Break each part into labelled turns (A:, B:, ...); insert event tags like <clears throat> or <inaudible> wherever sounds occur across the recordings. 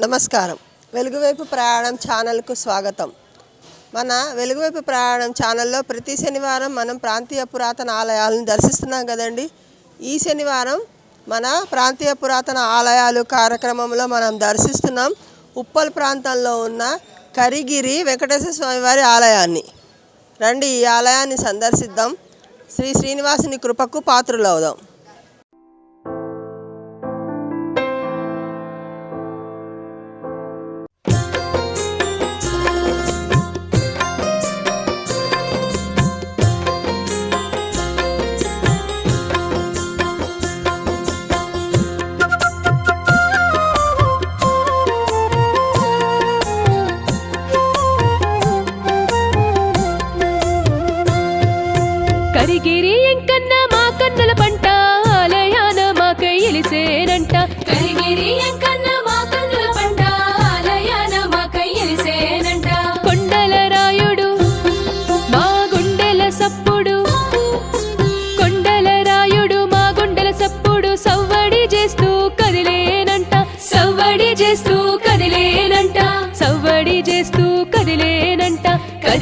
A: నమస్కారం. వెలుగువైపు ప్రయాణం ఛానల్కు స్వాగతం. మన వెలుగువైపు ప్రయాణం ఛానల్లో ప్రతి శనివారం మనం ప్రాంతీయ పురాతన ఆలయాలను దర్శిస్తున్నాం కదండి. ఈ శనివారం మన ప్రాంతీయ పురాతన ఆలయాలు కార్యక్రమంలో మనం దర్శిస్తున్నాం. ఉప్పల్ ప్రాంతంలో ఉన్న కరిగిరి వెంకటేశ్వర స్వామి వారి ఆలయాన్ని. రండి ఈ ఆలయాన్ని సందర్శిద్దాం. శ్రీ శ్రీనివాసుని కృపకు పాత్రులవుదాం.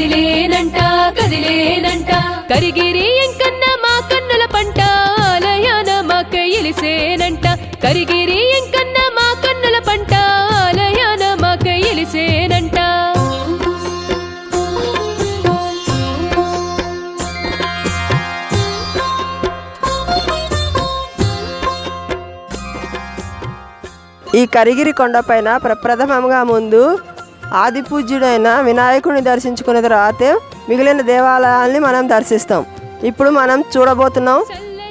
B: కదిలేనంట
C: కదిలేనంట.
B: కరిగిరి ఎంకన్న మా కన్నుల పంట ఆలయాన మా ఎలిసేనంట. కరిగిరి ఎంకన్న మా కన్నుల పంట ఆలయాన మాకై ఎలిసేనంట.
A: ఈ కరిగిరి కొండపైన ప్రప్రథమంగా ముందు ఆది పూజ్యుడైన వినాయకుడిని దర్శించుకున్న తర్వాతే మిగిలిన దేవాలయాల్ని మనం దర్శిస్తాం. ఇప్పుడు మనం చూడబోతున్నాం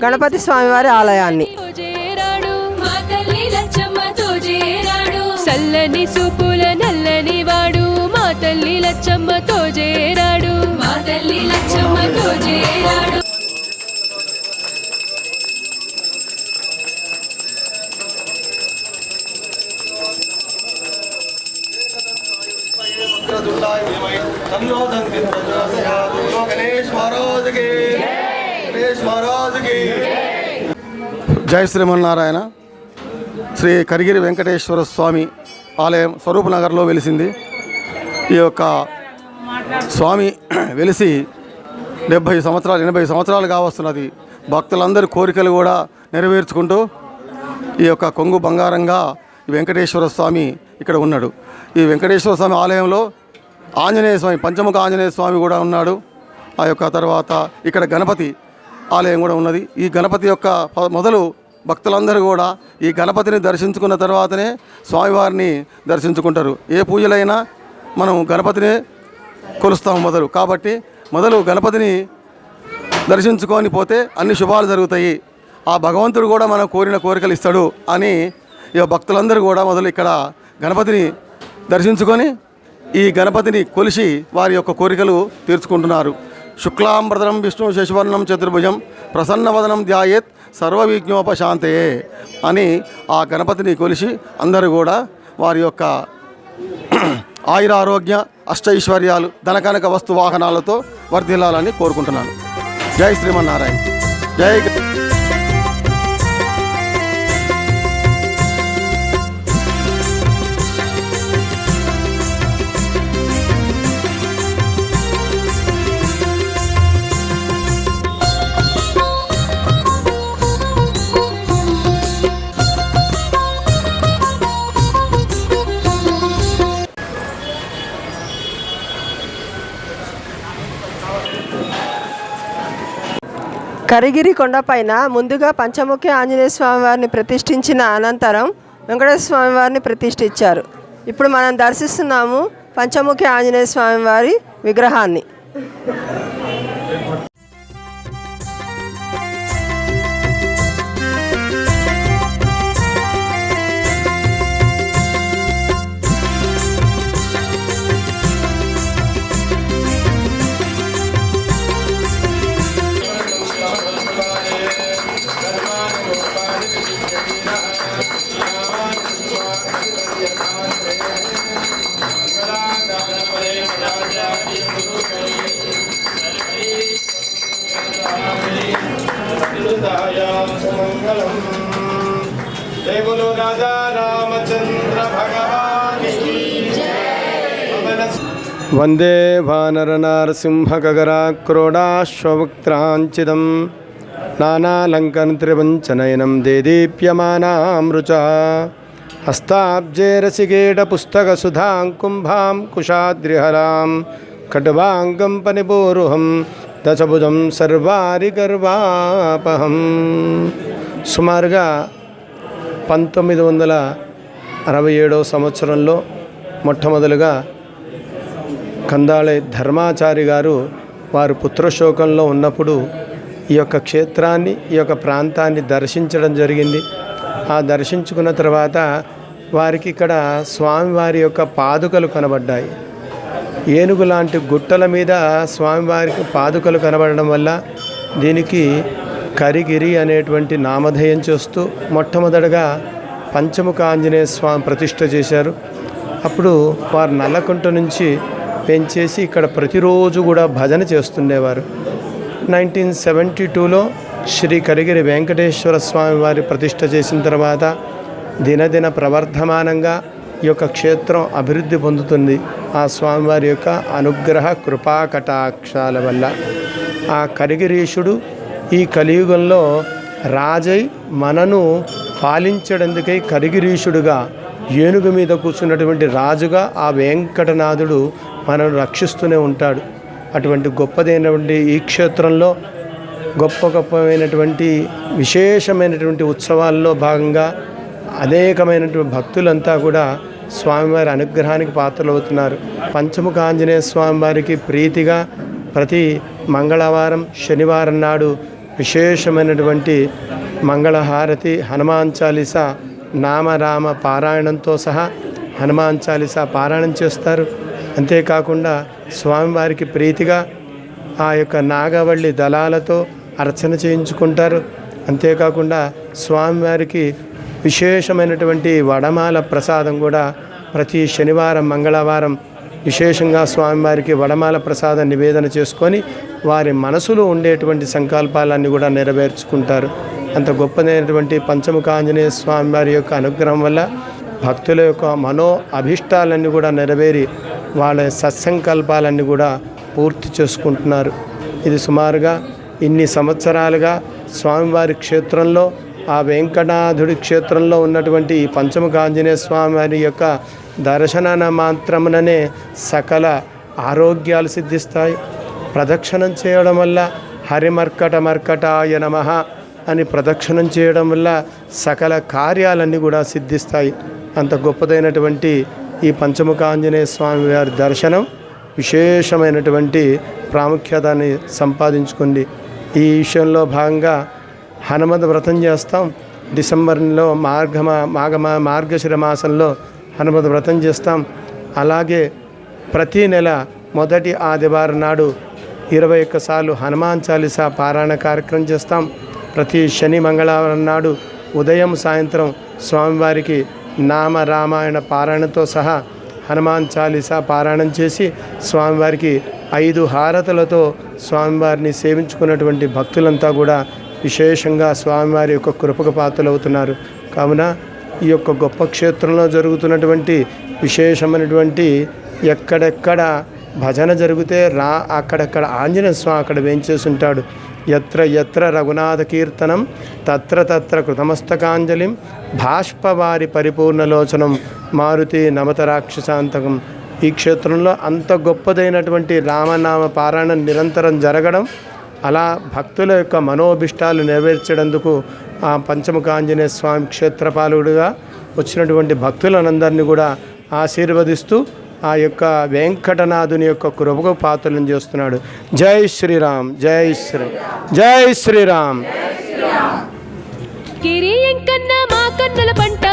A: గణపతి స్వామివారి ఆలయాన్ని.
B: చల్లని సూపుల నల్లని వాడు మా తల్లి లచ్చమ్మతో చేరాడు
C: మా తల్లి లచ్చమ్మతో చేరాడు
D: జయ జై శ్రీమన్నారాయణ. శ్రీ కరిగిరి వెంకటేశ్వర స్వామి ఆలయం స్వరూప్ నగర్లో వెలిసింది. ఈ యొక్క స్వామి వెలిసి డెబ్భై సంవత్సరాలు ఎనభై సంవత్సరాలు కావస్తున్నది. భక్తులందరి కోరికలు కూడా నెరవేర్చుకుంటూ ఈ యొక్క కొంగు బంగారంగా వెంకటేశ్వర స్వామి ఇక్కడ ఉన్నాడు. ఈ వెంకటేశ్వర స్వామి ఆలయంలో ఆంజనేయ స్వామి పంచముఖ ఆంజనేయ స్వామి కూడా ఉన్నాడు. ఆ యొక్క తర్వాత ఇక్కడ గణపతి ఆలయం కూడా ఉన్నది. ఈ గణపతి యొక్క మొదలు భక్తులందరూ కూడా ఈ గణపతిని దర్శించుకున్న తర్వాతనే స్వామివారిని దర్శించుకుంటారు. ఏ పూజలైనా మనం గణపతినే కొలుస్తాం మొదలు. కాబట్టి మొదలు గణపతిని దర్శించుకొని పోతే అన్ని శుభాలు జరుగుతాయి. ఆ భగవంతుడు కూడా మనం కోరిన కోరికలు ఇస్తాడు అని ఈ భక్తులందరూ కూడా మొదలు ఇక్కడ గణపతిని దర్శించుకొని ఈ గణపతిని కొలిసి వారి యొక్క కోరికలు తీర్చుకుంటున్నారు. శుక్లాంబరదనం విష్ణు శశివర్ణం చతుర్భుజం ప్రసన్నవదనం ధ్యాయేత్ సర్వవిజ్ఞోపశాంతయే అని ఆ గణపతిని కొలిసి అందరూ కూడా వారి యొక్క <clears throat> ఆయురారోగ్య అష్టైశ్వర్యాలు ధనకనక వస్తు వాహనాలతో వర్ధిల్లాలని కోరుకుంటున్నాను. జై శ్రీమన్నారాయణ. జై
A: కరిగిరి కొండపైన ముందుగా పంచముఖి ఆంజనేయ స్వామి వారిని ప్రతిష్ఠించిన అనంతరం వెంకటేశ్వర స్వామి వారిని ప్రతిష్ఠించారు. ఇప్పుడు మనం దర్శిస్తున్నాము పంచముఖి ఆంజనేయ స్వామి వారి విగ్రహాన్ని
E: వందే వానరనారసింహగగరాక్రోడాశ్వక్త్రాంచిదం నానాలంకనత్రివంచనయనం దేదీప్యమానామృచ హస్తాబ్జేరసిగేటపుస్తకసుధాం కుంభాం కుశాద్రిహరాం ఖడ్వాంగం పనిపోరుహం దశభుజం సర్వారి గర్వాపహం సుమారుగా పంతొమ్మిది వందల అరవై ఏడవ సంవత్సరంలో మొట్టమొదలుగా కందాళే ధర్మాచారి గారు వారు పుత్రశోకంలో ఉన్నప్పుడు ఈ యొక్క క్షేత్రాన్ని ఈ యొక్క ప్రాంతాన్ని దర్శించడం జరిగింది. ఆ దర్శించుకున్న తర్వాత వారికి ఇక్కడ స్వామివారి యొక్క పాదుకలు కనబడ్డాయి. ఏనుగు లాంటి గుట్టల మీద స్వామివారికి పాదుకలు కనబడడం వల్ల దీనికి కరిగిరి అనేటువంటి నామధేయం చేస్తూ మొట్టమొదటగా పంచముఖ ఆంజనేయ స్వామి ప్రతిష్ట చేశారు. అప్పుడు వారు నల్లకుంట నుంచి పెంచేసి ఇక్కడ ప్రతిరోజు కూడా భజన చేస్తుండేవారు. నైన్టీన్ సెవెంటీ టూలో శ్రీ కరిగిరి వెంకటేశ్వర స్వామి వారి ప్రతిష్ట చేసిన తర్వాత దినదిన ప్రవర్ధమానంగా ఈ యొక్క క్షేత్రం అభివృద్ధి పొందుతుంది. ఆ స్వామివారి యొక్క అనుగ్రహ కృపా కటాక్షాల వల్ల ఆ కరిగిరీషుడు ఈ కలియుగంలో రాజై మనను పాలించడందుకై కరిగిరీషుడుగా ఏనుగు మీద కూర్చున్నటువంటి రాజుగా ఆ వెంకటనాథుడు మనల్ని రక్షిస్తూనే ఉంటాడు. అటువంటి గొప్పదైనటువంటి ఈ క్షేత్రంలో గొప్ప గొప్పమైనటువంటి విశేషమైనటువంటి ఉత్సవాల్లో భాగంగా అనేకమైనటువంటి భక్తులంతా కూడా స్వామివారి అనుగ్రహానికి పాత్రలవుతున్నారు. పంచముఖ ఆంజనేయ స్వామివారికి ప్రీతిగా ప్రతి మంగళవారం శనివారం నాడు విశేషమైనటువంటి మంగళహారతి హనుమాన్ చాలీసా నామరామ పారాయణంతో సహా హనుమాన్ చాలీసా పారాయణం చేస్తారు. అంతేకాకుండా స్వామివారికి ప్రీతిగా ఆ యొక్క నాగవల్లి దళాలతో అర్చన చేయించుకుంటారు. అంతేకాకుండా స్వామివారికి విశేషమైనటువంటి వడమాల ప్రసాదం కూడా ప్రతి శనివారం మంగళవారం విశేషంగా స్వామివారికి వడమాల ప్రసాదం నివేదన చేసుకొని వారి మనసులో ఉండేటువంటి సంకల్పాలన్నీ కూడా నెరవేర్చుకుంటారు. అంత గొప్పదైనటువంటి పంచముఖ ఆంజనేయ స్వామివారి యొక్క అనుగ్రహం వల్ల భక్తుల యొక్క మనో అభిష్టాలన్నీ కూడా నెరవేరి వాళ్ళ సత్సంకల్పాలన్నీ కూడా పూర్తి చేసుకుంటున్నారు. ఇది సుమారుగా ఇన్ని సంవత్సరాలుగా స్వామివారి క్షేత్రంలో ఆ వెంకటాధుడి క్షేత్రంలో ఉన్నటువంటి ఈ పంచముఖ ఆంజనేయ స్వామి వారి యొక్క దర్శన మాత్రముననే సకల ఆరోగ్యాలు సిద్ధిస్తాయి. ప్రదక్షిణం చేయడం వల్ల హరిమర్కట మర్కటాయ నమః అని ప్రదక్షిణం చేయడం వల్ల సకల కార్యాలన్నీ కూడా సిద్ధిస్తాయి. అంత గొప్పదైనటువంటి ఈ పంచముఖ ఆంజనేయ స్వామి వారి దర్శనం విశేషమైనటువంటి ప్రాముఖ్యతని సంపాదించుకుంది. ఈ విషయంలో భాగంగా హనుమద్ వ్రతం చేస్తాం. డిసెంబర్లో మార్గమ మాఘమ మార్గశిర మాసంలో హనుమద్ వ్రతం చేస్తాం. అలాగే ప్రతి నెల మొదటి ఆదివారం నాడు ఇరవై ఒక్కసార్లు హనుమాన్ చాలీసా పారాయణ కార్యక్రమం చేస్తాం. ప్రతి శని మంగళవారం నాడు ఉదయం సాయంత్రం స్వామివారికి నామ రామాయణ పారాయణతో సహా హనుమాన్ చాలీసా పారాయణం చేసి స్వామివారికి ఐదు హారతులతో స్వామివారిని సేవించుకున్నటువంటి భక్తులంతా కూడా విశేషంగా స్వామివారి యొక్క కృపకు పాత్రలవుతున్నారు. కావున ఈ యొక్క గొప్ప క్షేత్రంలో జరుగుతున్నటువంటి విశేషమైనటువంటి ఎక్కడెక్కడ భజన జరిగితే రా అక్కడక్కడ ఆంజనేయ స్వామి అక్కడ వేయించేసి ఉంటాడు. ఎత్ర ఎత్ర రఘునాథ కీర్తనం తత్ర తత్ర కృతమస్తకాంజలిం భాష్పవారి పరిపూర్ణలోచనం మారుతి నమత రాక్షసాంతకం ఈ క్షేత్రంలో అంత గొప్పదైనటువంటి రామనామ పారాయణం నిరంతరం జరగడం అలా భక్తుల యొక్క మనోభిష్టాలు నెరవేర్చేందుకు ఆ పంచముఖాంజనేయ స్వామి క్షేత్రపాలుడుగా వచ్చినటువంటి భక్తులందరినీ కూడా ఆశీర్వదిస్తూ ఆ యొక్క వెంకటనాథుని యొక్క కృపకు పాత్రలను చేస్తున్నాడు. జై శ్రీరామ్ జై శ్రీ జై శ్రీరామ్.
B: కిరియం కన్నా మా కన్నుల పంట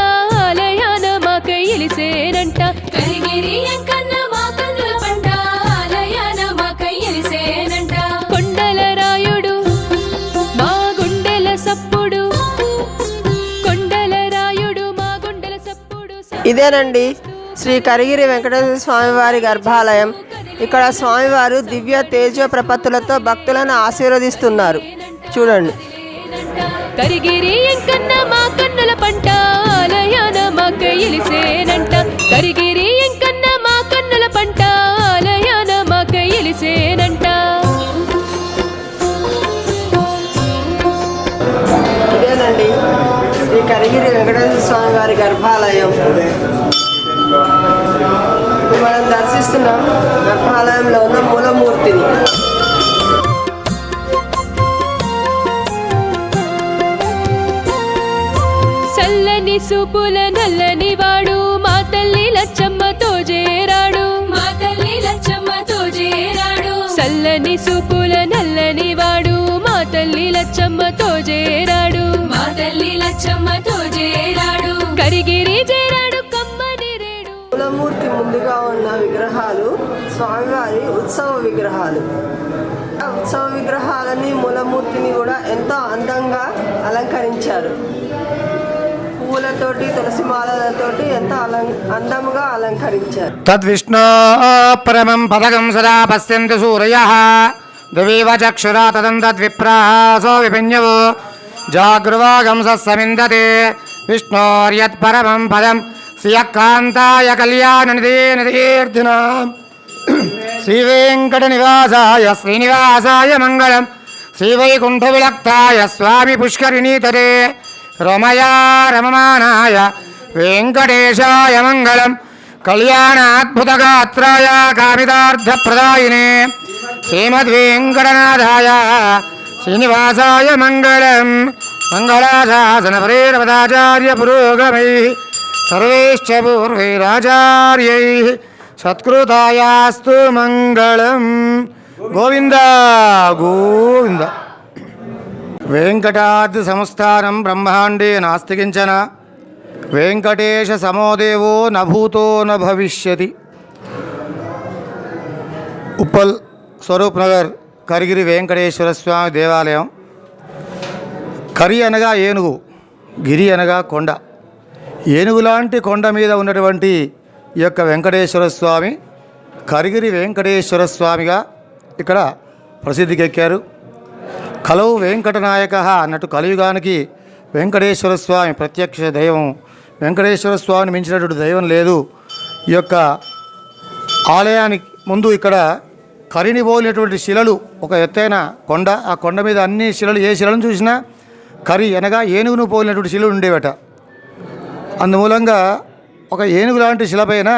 B: ఆలయాన మాకై ఎలిసేనంట.
C: కరిగిరి ఎంకన్న మా కన్నుల పంట ఆలయాన మా కయ్యలిసేనంట
B: కొండల రాయుడు మా గుండెల సప్పుడు. కొండల రాయుడు మా గుండెల సప్పుడు.
A: ఇదేనండి శ్రీ కరిగిరి వెంకటేశ్వర స్వామివారి గర్భాలయం. ఇక్కడ స్వామివారు దివ్య తేజో ప్రపత్తులతో భక్తులను ఆశీర్వదిస్తున్నారు. చూడండి.
B: కరిగిరి ఎంకన్న మా కన్నుల పంట. తల్లి లచ్చమ్మతో చేరాడు
C: మా తల్లి లచ్చమ్మతో చేరాడు
B: కరిగిరి చేరాడు కమ్మని రేడు.
A: మూలమూర్తి ముందుగా ఉన్న విగ్రహాలు స్వామివారి ఉత్సవ విగ్రహాలు. ఆ ఉత్సవ విగ్రహాలని మూలమూర్తిని కూడా ఎంతో అందంగా అలంకరించారు. పువ్వులతోటి తులసి మాలలతోటి ఎంతో అలం అందముగా అలంకరించారు.
F: తద్విష్ణో పరమం పదకం సదా పశ్యంతి సూరయ. దివీవ చక్షురా తదం తద్విప్రాసో విభిన్యవో జాగృవాగం సమిందతే విష్ణోర్యత్ పదం శ్రియకాంతాయ కళ్యాణ నిధి శ్రీవేంకట నివాసాయ శ్రీనివాసాయ మంగళం శ్రీవైకుంఠ విలక్తాయ స్వామి పుష్కరిణీతరే రమయా రమమానాయ వెంకటేశాయ మంగళం కళ్యాణాద్భుతగాత్రాయ కామితార్థప్రదాయినే శ్రీమద్వేంకటనాథాయ శ్రీనివాసాయ మంగళం మంగళాశాసన పరేరపదాచార్య పురోగమై సర్వేశ్చ పూర్వైరాచార్యై సత్కృతాయాస్తు మంగళం. గోవింద గోవింద. వెంకటాద్రి సంస్థానం బ్రహ్మాండే నాస్తికించన. వెంకటేశ సమోదేవో నభూతో న భవిష్యతి ఉప్పల్ స్వరూప్ నగర్ కరిగిరి వెంకటేశ్వర స్వామి దేవాలయం. కరి అనగా ఏనుగు గిరి అనగా కొండ. ఏనుగు లాంటి కొండ మీద ఉన్నటువంటి ఈ యొక్క వెంకటేశ్వర స్వామి కరిగిరి వెంకటేశ్వర స్వామిగా ఇక్కడ ప్రసిద్ధికెక్కారు. కలవు వెంకటనాయక అన్నట్టు కలియుగానికి వెంకటేశ్వర స్వామి ప్రత్యక్ష దైవం వెంకటేశ్వర స్వామిని మించినటువంటి దైవం లేదు. ఈ యొక్క ఆలయానికి ముందు ఇక్కడ కరిని పోలినటువంటి శిలలు ఒక ఎత్తైన కొండ. ఆ కొండ మీద అన్ని శిలలు ఏ శిలను చూసినా కరి అనగా ఏనుగును పోలినటువంటి శిలలు ఉండేవట. అందుమూలంగా ఒక ఏనుగు లాంటి శిలపైన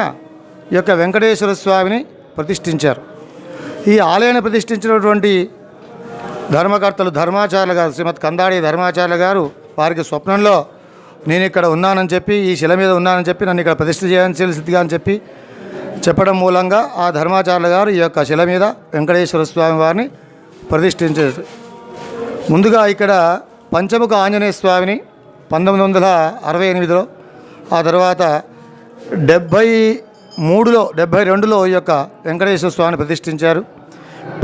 F: ఈ యొక్క వెంకటేశ్వర స్వామిని ప్రతిష్ఠించారు. ఈ ఆలయాన్ని ప్రతిష్ఠించినటువంటి ధర్మకర్తలు ధర్మాచార్యులు గారు శ్రీమతి కందాడి ధర్మాచార్యులు గారు వారికి స్వప్నంలో నేను ఇక్కడ ఉన్నానని చెప్పి ఈ శిల మీద ఉన్నానని చెప్పి నన్ను ఇక్కడ ప్రతిష్ఠ చేయాల్సిందిగా అని చెప్పి చెప్పడం మూలంగా ఆ ధర్మాచార్యులు గారు ఈ యొక్క శిల మీద వెంకటేశ్వర స్వామి వారిని ప్రతిష్ఠించారు. ముందుగా ఇక్కడ పంచముఖ ఆంజనేయ స్వామిని పంతొమ్మిది వందల అరవై ఎనిమిదిలో ఆ తర్వాత డెబ్భై మూడులో డెబ్భై రెండులో ఈ యొక్క వెంకటేశ్వర స్వామిని ప్రతిష్ఠించారు.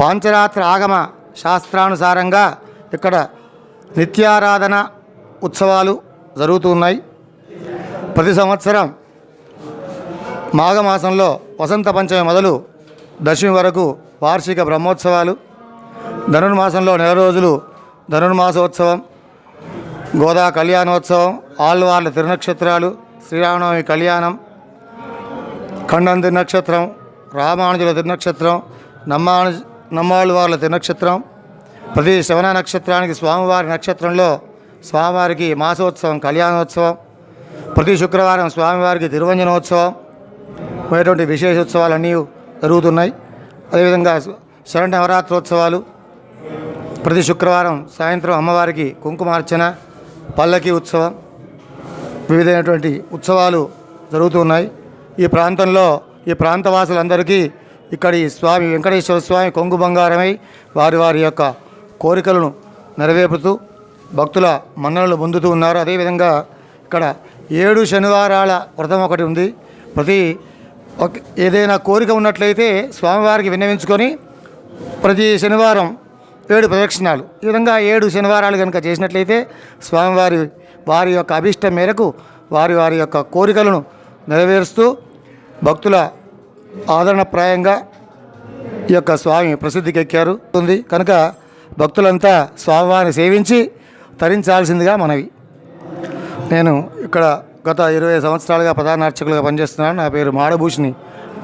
F: పాంచరాత్ర ఆగమ శాస్త్రానుసారంగా ఇక్కడ నిత్యారాధన ఉత్సవాలు జరుగుతున్నాయి ప్రతి సంవత్సరం మాఘమాసంలో వసంత పంచమి మొదలు దశమి వరకు వార్షిక బ్రహ్మోత్సవాలు ధనుర్మాసంలో నెల రోజులు ధనుర్మాసోత్సవం గోదా కళ్యాణోత్సవం ఆళ్వార్ల తిరునక్షత్రాలు శ్రీరామనవమి కళ్యాణం ఖండం తిరునక్షత్రం రామానుజుల తిరునక్షత్రం నమ్మాను నమ్మాళ్ళవార్ల తిరునక్షత్రం ప్రతి శ్రవణ నక్షత్రానికి స్వామివారి నక్షత్రంలో స్వామివారికి మాసోత్సవం కళ్యాణోత్సవం ప్రతి శుక్రవారం స్వామివారికి తిరువంజనోత్సవం పోయేటువంటి విశేషోత్సవాలు అన్నీ జరుగుతున్నాయి. అదేవిధంగా శరణ నవరాత్రోత్సవాలు ప్రతి శుక్రవారం సాయంత్రం అమ్మవారికి కుంకుమార్చన పల్లకి ఉత్సవం వివిధమైనటువంటి ఉత్సవాలు జరుగుతున్నాయి. ఈ ప్రాంతంలో ఈ ప్రాంతవాసులందరికీ ఇక్కడి స్వామి వెంకటేశ్వర స్వామి కొంగు బంగారమై వారి వారి యొక్క కోరికలను నెరవేరుతూ భక్తుల మన్ననలు పొందుతూ ఉన్నారు. అదేవిధంగా ఇక్కడ ఏడు శనివారాల వ్రతం ఒకటి ఉంది. ప్రతి ఒక ఏదైనా కోరిక ఉన్నట్లయితే స్వామివారికి విన్నవించుకొని ప్రతి శనివారం ఏడు ప్రదక్షిణాలు. ఈ విధంగా ఏడు శనివారాలు కనుక చేసినట్లయితే స్వామివారి వారి యొక్క అభిష్టం మేరకు వారి వారి యొక్క కోరికలను నెరవేరుస్తూ భక్తుల ఆదరణప్రాయంగా ఈ యొక్క స్వామి ప్రసిద్ధికి ఎక్కారు. ఉంది. కనుక భక్తులంతా స్వామివారిని సేవించి తరించాల్సిందిగా మనవి. నేను ఇక్కడ గత ఇరవై సంవత్సరాలుగా ప్రధాన అర్చకులుగా పనిచేస్తున్నాను. నా పేరు మాడభూషిణి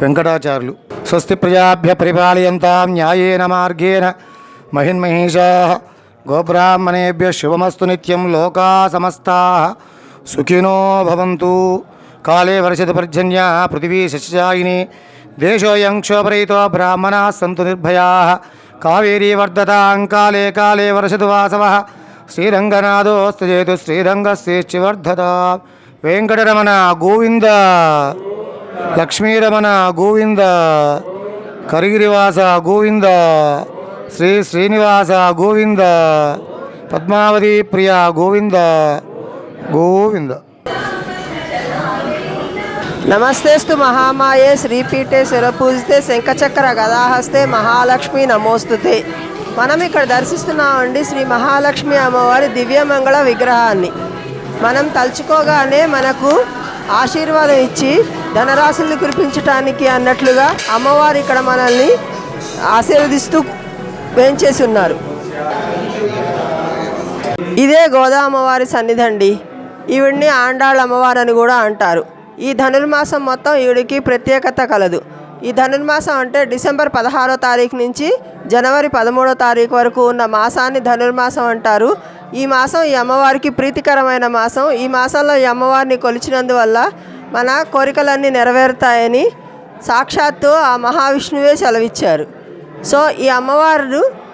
F: వెంకటాచార్యులు. స్వస్తి ప్రజాభ్య పరిపాలయంతాం న్యాయేన మార్గేణ మహిన్మహేషా గోబ్రాహ్మణేభ్య శుభమస్తు నిత్యం లోకా సమస్తా. సుఖినో భవంతు. కాలే వర్షత పర్జన్య పృథివీ శశాయిని దేశోయం క్షోభరయితో బ్రాహ్మణా సంతు నిర్భయా. కావేరీ వర్ధతాం కాలే కాలే వర్షతు వాసవ శ్రీరంగనాథోస్తు చేతు శ్రీరంగశ్రేష్ఠివర్ధత వెంకటరమణ గోవింద లక్ష్మీరమణ గోవింద కరిగిరివాస గోవింద శ్రీ శ్రీనివాస గోవింద పద్మావతి ప్రియ గోవింద గోవింద.
A: నమస్తేస్తు మహామాయే శ్రీపీఠే శిరపూజితే శంఖచక్ర గదాహస్తే మహాలక్ష్మి నమోస్తుతే. మనం ఇక్కడ దర్శిస్తున్నామండి శ్రీ మహాలక్ష్మి అమ్మవారి దివ్యమంగళ విగ్రహాన్ని. మనం తలుచుకోగానే మనకు ఆశీర్వాదం ఇచ్చి ధనరాశుల్ని కురిపించటానికి అన్నట్లుగా అమ్మవారు ఇక్కడ మనల్ని ఆశీర్వదిస్తూ వేంచేసి ఉన్నారు ఇదే గోదామ్మవారి సన్నిధి అండి ఈవిడ్ని ఆండాళ్ళ అమ్మవారు అని కూడా అంటారు. ఈ ధనుర్మాసం మొత్తం ఈవిడికి ప్రత్యేకత కలదు. ఈ ధనుర్మాసం అంటే డిసెంబర్ పదహారో తారీఖు నుంచి జనవరి పదమూడో తారీఖు వరకు ఉన్న మాసాన్ని ధనుర్మాసం అంటారు. ఈ మాసం ఈ అమ్మవారికి ప్రీతికరమైన మాసం. ఈ మాసంలో ఈ అమ్మవారిని కొలిచినందువల్ల మన కోరికలన్నీ నెరవేరుతాయని సాక్షాత్తు ఆ మహావిష్ణువే సెలవిచ్చారు. సో ఈ అమ్మవారు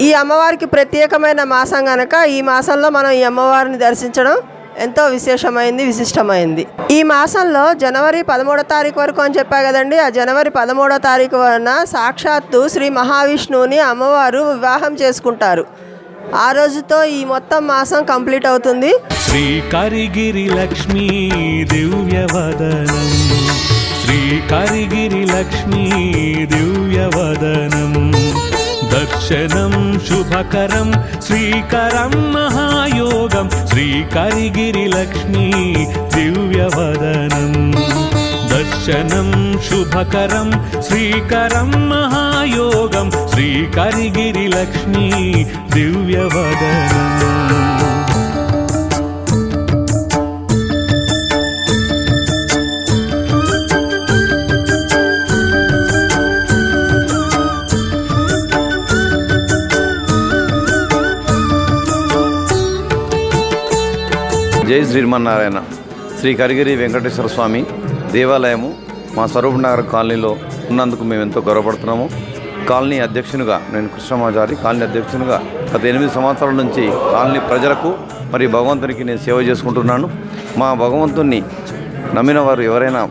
A: ఈ అమ్మవారికి ప్రత్యేకమైన మాసం కనుక ఈ మాసంలో మనం ఈ అమ్మవారిని దర్శించడం ఎంతో విశేషమైంది విశిష్టమైంది. ఈ మాసంలో జనవరి పదమూడో తారీఖు వరకు అని చెప్పా కదండి ఆ జనవరి పదమూడో తారీఖు వలన సాక్షాత్తు శ్రీ మహావిష్ణువుని అమ్మవారు వివాహం చేసుకుంటారు. ఆ రోజుతో ఈ మొత్తం మాసం కంప్లీట్ అవుతుంది.
G: శ్రీ కరిగిరి లక్ష్మీ దివ్యవదనం. శ్రీకరిగిరి లక్ష్మీ దివ్యవదనం. దర్శనం శుభకరం శ్రీకరం మహాయోగం శ్రీకరిగిరి లక్ష్మీ దివ్యవదనం. దర్శనం శుభకరం శ్రీకరం మహాయోగం శ్రీకరిగిరి లక్ష్మీ దివ్యవదనం.
H: శ్రీమన్నారాయణ శ్రీ కరిగిరి వెంకటేశ్వర స్వామి దేవాలయము మా స్వరూప్ నగర్ కాలనీలో ఉన్నందుకు మేము ఎంతో గౌరవపడుతున్నాము. కాలనీ అధ్యక్షునిగా నేను కృష్ణమాచారి కాలనీ అధ్యక్షునిగా గత ఎనిమిది సంవత్సరాల నుంచి కాలనీ ప్రజలకు మరియు భగవంతునికి నేను సేవ చేసుకుంటున్నాను. మా భగవంతుణ్ణి నమ్మిన వారు ఎవరైనా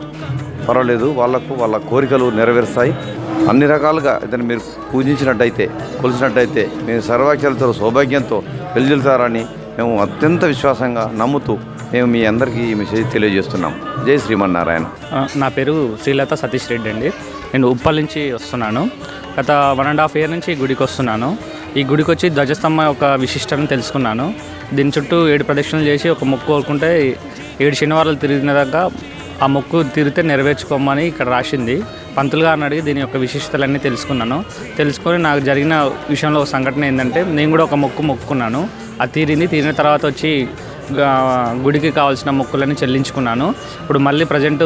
H: పర్వాలేదు వాళ్ళకు వాళ్ళ కోరికలు నెరవేరుస్తాయి. అన్ని రకాలుగా ఇతను మీరు పూజించినట్టయితే కొలిసినట్టయితే మేము సర్వాఖ్యాలతో సౌభాగ్యంతో వెలుజులుతారని మేము అత్యంత విశ్వాసంగా నమ్ముతూ మేము మీ అందరికీ ఈ మెసేజ్ తెలియజేస్తున్నాం. జై శ్రీమన్నారాయణ.
I: నా పేరు శ్రీలత సతీష్ రెడ్డి అండి. నేను ఉప్పల్ నుంచి వస్తున్నాను. గత వన్ అండ్ హాఫ్ ఇయర్ నుంచి ఈ గుడికి వస్తున్నాను. ఈ గుడికి వచ్చి ధ్వజస్తంభ యొక్క విశిష్టతను తెలుసుకున్నాను. దీని చుట్టూ ఏడు ప్రదక్షిణలు చేసి ఒక మొక్కు కోరుకుంటే ఏడు శనివారాలు తిరిగిన దాకా ఆ మొక్కు తీరితే నెరవేర్చుకోమని ఇక్కడ రాసింది. పంతులు గారిని అడిగి దీని యొక్క విశిష్టతలన్నీ తెలుసుకున్నాను. తెలుసుకొని నాకు జరిగిన విషయంలో ఒక సంఘటన ఏంటంటే నేను కూడా ఒక మొక్కు మొక్కుకున్నాను. అది తీరింది. తీరిన తర్వాత వచ్చి గుడికి కావాల్సిన మొక్కులన్నీ చెల్లించుకున్నాను. ఇప్పుడు మళ్ళీ ప్రజెంట్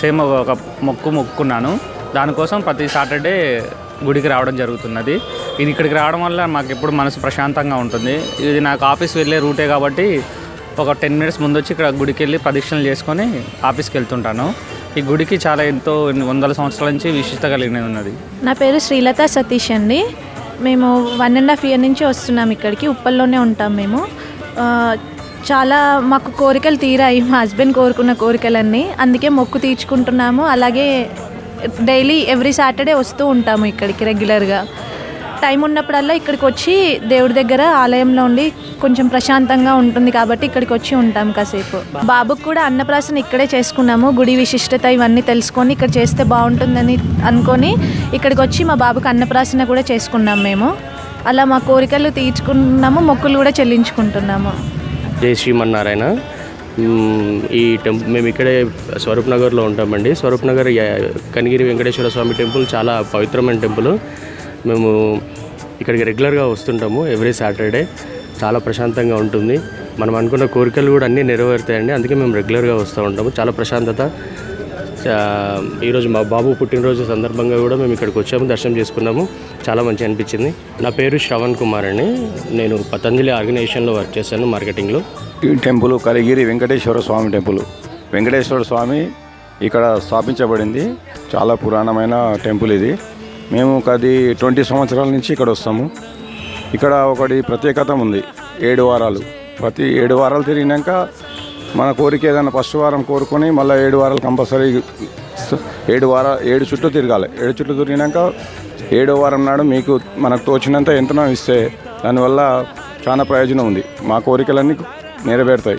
I: సేమ్ ఒక మొక్కు మొక్కుకున్నాను. దానికోసం ప్రతి సాటర్డే గుడికి రావడం జరుగుతున్నది. ఇది ఇక్కడికి రావడం వల్ల మాకు ఎప్పుడు మనసు ప్రశాంతంగా ఉంటుంది. ఇది నాకు ఆఫీస్ వెళ్ళే రూటే కాబట్టి ఒక టెన్ మినిట్స్ ముందు వచ్చి ఇక్కడ గుడికి వెళ్ళి ప్రదక్షిణలు చేసుకొని ఆఫీస్కి వెళ్తుంటాను ఈ గుడికి చాలా ఎంతో వందల సంవత్సరాల నుంచి విశిష్టత కలిగిన ఉన్నది.
J: నా పేరు శ్రీలత సతీష్ అండి. మేము వన్ అండ్ హాఫ్ ఇయర్ నుంచి వస్తున్నాం ఇక్కడికి. ఉప్పల్లోనే ఉంటాం మేము. చాలా మాకు కోరికలు తీరాయి. మా హస్బెండ్ కోరుకున్న కోరికలన్నీ. అందుకే మొక్కు తీర్చుకుంటున్నాము. అలాగే డైలీ ఎవ్రీ సాటర్డే వస్తూ ఉంటాము ఇక్కడికి రెగ్యులర్గా. టైం ఉన్నప్పుడల్లా ఇక్కడికి వచ్చి దేవుడి దగ్గర ఆలయంలో ఉండి కొంచెం ప్రశాంతంగా ఉంటుంది కాబట్టి ఇక్కడికి వచ్చి ఉంటాం కాసేపు. బాబుకు కూడా అన్నప్రాసన ఇక్కడే చేసుకున్నాము. గుడి విశిష్టత ఇవన్నీ తెలుసుకొని ఇక్కడ చేస్తే బాగుంటుందని అనుకొని ఇక్కడికి వచ్చి మా బాబుకు అన్నప్రాసన కూడా చేసుకున్నాం మేము. అలా మా కోరికలు తీర్చుకున్నాము మొక్కులు కూడా చెల్లించుకుంటున్నాము.
K: జై శ్రీమన్నారాయణ. ఈ టెంపుల్ మేము ఇక్కడే స్వరూప్ నగర్లో ఉంటామండి. స్వరూప్ నగర్ కనిగిరి వెంకటేశ్వర స్వామి టెంపుల్ చాలా పవిత్రమైన టెంపుల్. మేము ఇక్కడికి రెగ్యులర్గా వస్తుంటాము ఎవ్రీ సాటర్డే చాలా ప్రశాంతంగా ఉంటుంది. మనం అనుకున్న కోరికలు కూడా అన్నీ నెరవేరుతాయండి. అందుకే మేము రెగ్యులర్గా వస్తూ ఉంటాము. చాలా ప్రశాంతత. ఈరోజు మా బాబు పుట్టినరోజు సందర్భంగా కూడా మేము ఇక్కడికి వచ్చాము. దర్శనం చేసుకున్నాము. చాలా మంచి అనిపించింది. నా పేరు శ్రవణ్ కుమార్ అని నేను పతంజలి ఆర్గనైజేషన్లో వర్క్ చేశాను మార్కెటింగ్లో.
H: ఈ టెంపుల్ కలిగిరి వెంకటేశ్వర స్వామి టెంపుల్. వెంకటేశ్వర స్వామి ఇక్కడ స్థాపించబడింది.
L: చాలా పురాణమైన టెంపుల్ ఇది. మేము అది ట్వంటీ సంవత్సరాల నుంచి ఇక్కడ వస్తాము. ఇక్కడ ఒకటి ప్రత్యేకత ఉంది ఏడు వారాలు. ప్రతి ఏడు వారాలు తిరిగినాక మన కోరిక ఏదైనా ఫస్ట్ వారం కోరుకొని మళ్ళీ ఏడు వారాలు కంపల్సరీ ఏడు వార ఏడు చుట్టూ తిరగాలి. ఏడు చుట్టూ తిరిగినాక ఏడో వారం నాడు మీకు మనకు తోచినంత ఎంతనో ఇస్తే దానివల్ల చాలా ప్రయోజనం ఉంది. మా కోరికలన్నీ నెరవేరుతాయి.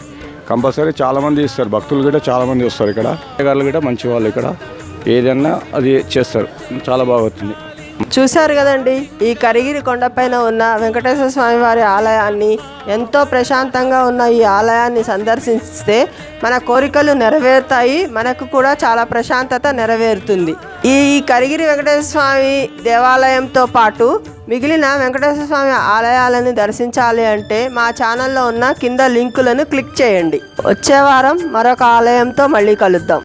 L: కంపల్సరీ చాలామంది ఇస్తారు భక్తులు కూడా చాలామంది వస్తారు ఇక్కడ. గారు కూడా మంచి వాళ్ళు ఇక్కడ. ఏదన్నా అది చేస్తారు. చాలా బాగుంటుంది
A: చూశారు కదండి ఈ కరిగిరి కొండపైన ఉన్న వెంకటేశ్వర స్వామి వారి ఆలయాన్ని ఎంతో ప్రశాంతంగా ఉన్న ఈ ఆలయాన్ని సందర్శిస్తే మన కోరికలు నెరవేరుతాయి మనకు కూడా చాలా ప్రశాంతత నెరవేరుతుంది. ఈ కరిగిరి వెంకటేశ్వర స్వామి దేవాలయంతో పాటు మిగిలిన వెంకటేశ్వర స్వామి ఆలయాలను దర్శించాలి అంటే మా ఛానల్లో ఉన్న కింద లింకులను క్లిక్ చేయండి. వచ్చే వారం మరొక ఆలయంతో మళ్ళీ కలుద్దాం.